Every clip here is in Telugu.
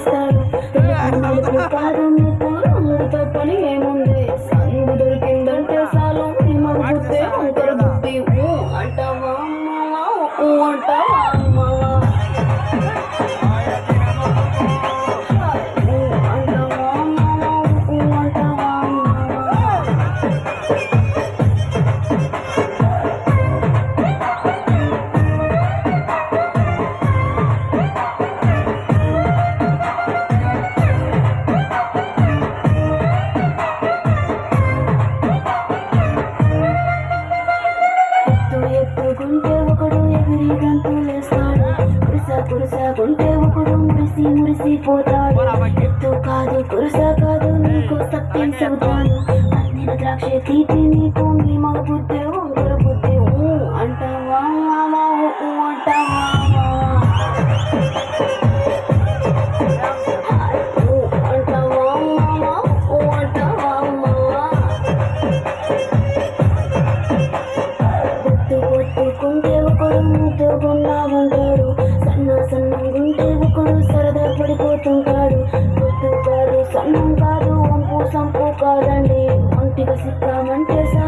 Stop. కురుసాగుంటే ఒకడు మురిసి మురిసిపోతాడు ఎత్తు కాదు కురుసా కాదు నీకు సత్యం చెబుతాను. అందిన ద్రాక్ష తీపి సంగారు వంపు సంపు కాదండి. ఒంటిగా సిక్కామంటే సా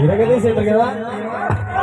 Mira que dice, ¿te queda?